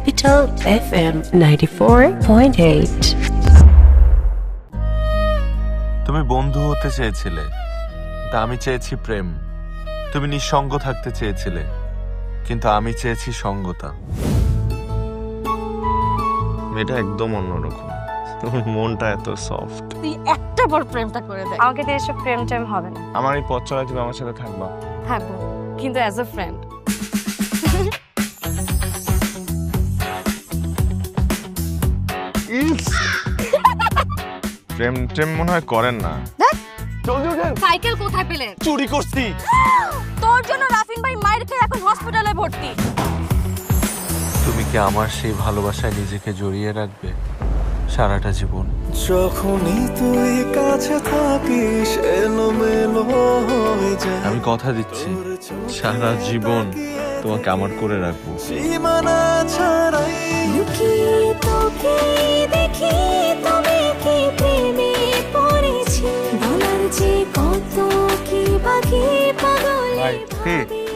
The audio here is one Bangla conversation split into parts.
Capital FM 94.8. তুমি বন্ধু হতে চেয়েছিলে তা আমি চেয়েছি প্রেম। তুমি নিঃসঙ্গ থাকতে চেয়েছিলে কিন্তু আমি চেয়েছি সঙ্গতা। মেয়েটা একদম অন্যরকম। তোমার মনটা এত সফট তুই একটা বার প্রেমটা করে দে আমাকে দিয়ে এসব প্রেম টেম হবে না। আমার এই পথ চলায় তুমি আমার সাথে থাকবা। থাকব কিন্তু অ্যাজ আ ফ্রেন্ড প্রেম টেম মনে হয় করেন না। সাইকেল কোথায় পেলেন চুরি করছি। তোর জন্য রাফিন ভাই মায়ের খেয়ে এখন হসপিটালে ভর্তি। তুমি কি আমার সেই ভালোবাসায় নিজেকে জড়িয়ে রাখবে সারাটা জীবন? যখনই তুই কাছে থাকিস এলোমেলো হয়ে যায়। আমি কথা দিচ্ছি সারা জীবন তোমাকে আমার করে রাখব। সীমানা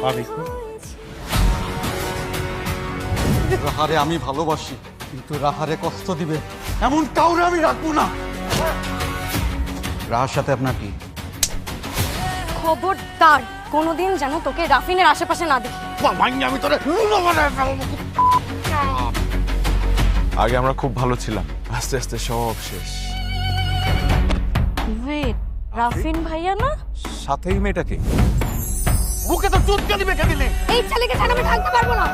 পাগলে রাহারে আমি ভালোবাসি কিন্তু রাহারে কষ্ট দিবে এমন কাউরে আমি রাখব না। রাহার সাথে আপনার কি? খবরদার কোনোদিন যেন তোকে রাফিনের আশেপাশে না দেখি। আমি তোরে আগে আমরা খুব ভালো ছিলাম আস্তে আস্তে সব শেষ। রাফিন ভাইয়া না? সাথেই মেয়েটাকে বুকে তো চুটকে দিবে কে দিলে এই ছেলেকে ছাড়া আমি থাকতে পারব না।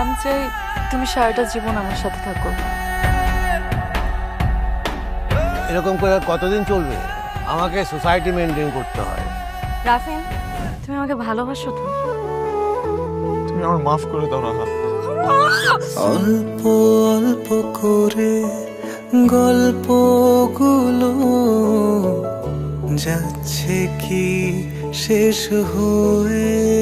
আমি চাই তুমি সারাটা জীবন আমার সাথে থাকো। এরকম করে আর কতদিন চলবে? আমাকে সোসাইটি মেনটেন করতে হয়। রাফিন তুমি আমাকে ভালোবাসো তো। তুমি আমার মাফ করে দাও রাহা অল্প অল্প করে গল্পগুলো যাচ্ছে কি শেষ হয়ে